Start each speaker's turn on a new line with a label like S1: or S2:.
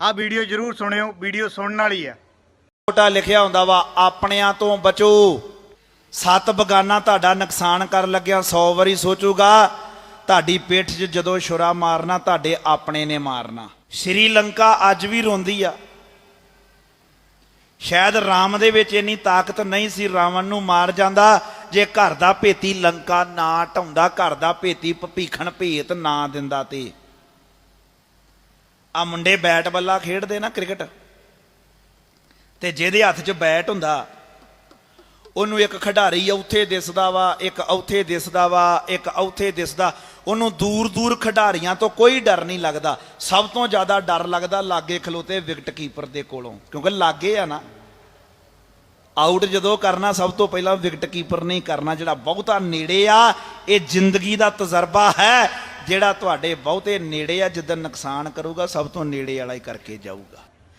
S1: ਆ ਵੀਡੀਓ ਜਰੂਰ ਸੁਣਿਓ, ਵੀਡੀਓ ਸੁਣਨ ਵਾਲੀ ਆ।
S2: ਛੋਟਾ ਲਿਖਿਆ ਹੁੰਦਾ ਵਾ, ਆਪਣਿਆਂ ਤੋਂ ਬਚੋ। ਸੱਤ ਬਗਾਨਾ ਤੁਹਾਡਾ ਨੁਕਸਾਨ ਕਰਨ ਲੱਗਿਆ 100 ਵਾਰੀ ਸੋਚੂਗਾ, ਤੁਹਾਡੀ ਪਿੱਠ 'ਚ ਜਦੋਂ ਛੁਰਾ ਮਾਰਨਾ, ਤੁਹਾਡੇ ਆਪਣੇ ਨੇ ਮਾਰਨਾ। ਸ਼੍ਰੀਲੰਕਾ ਅੱਜ ਵੀ ਰੋਂਦੀ ਆ। ਸ਼ਾਇਦ ਰਾਮ ਦੇ ਵਿੱਚ ਇੰਨੀ ਤਾਕਤ ਨਹੀਂ ਸੀ, ਰਾਵਣ ਨੂੰ ਮਾਰ ਜਾਂਦਾ, ਜੇ ਘਰ ਦਾ ਭੇਤੀ ਲੰਕਾ ਨਾ ਢਾਉਂਦਾ, ਘਰ ਦਾ ਭੇਤੀ ਭੀਖਣ ਭੇਤ ਨਾ ਦਿੰਦਾ ਤੇ। ਆ ਮੁੰਡੇ ਬੈਟ ਬੱਲਾ ਖੇਡਦੇ ਨਾ ਕ੍ਰਿਕਟ, ਤੇ ਜਿਹਦੇ ਹੱਥ 'ਚ ਬੈਟ ਹੁੰਦਾ, ਉਹਨੂੰ ਇੱਕ ਖਿਡਾਰੀ ਉੱਥੇ ਦਿਸਦਾ ਵਾ, ਇੱਕ ਉੱਥੇ ਦਿਸਦਾ ਵਾ, ਇੱਕ ਉੱਥੇ ਦਿਸਦਾ। ਉਹਨੂੰ ਦੂਰ ਦੂਰ ਖਿਡਾਰੀਆਂ ਤੋਂ ਕੋਈ ਡਰ ਨਹੀਂ ਲੱਗਦਾ। ਸਭ ਤੋਂ ਜ਼ਿਆਦਾ ਡਰ ਲੱਗਦਾ ਲਾਗੇ ਖਲੋਤੇ ਵਿਕਟ ਕੀਪਰ ਦੇ ਕੋਲੋਂ, ਕਿਉਂਕਿ ਲਾਗੇ ਆ ਨਾ। ਆਊਟ ਜਦੋਂ ਕਰਨਾ, ਸਭ ਤੋਂ ਪਹਿਲਾਂ ਵਿਕਟ ਕੀਪਰ ਨੇ ਕਰਨਾ, ਜਿਹੜਾ ਬਹੁਤਾ ਨੇੜੇ ਆ, ਇਹ ਜ਼ਿੰਦਗੀ ਦਾ ਤਜਰਬਾ ਹੈ। ਜਿਹੜਾ ਤੁਹਾਡੇ ਬਹੁਤੇ ਨੇੜੇ ਆ, ਜਿੱਦਣ ਨੁਕਸਾਨ ਕਰੂਗਾ, ਸਭ ਤੋਂ ਨੇੜੇ ਵਾਲਾ ਹੀ ਕਰਕੇ ਜਾਊਗਾ।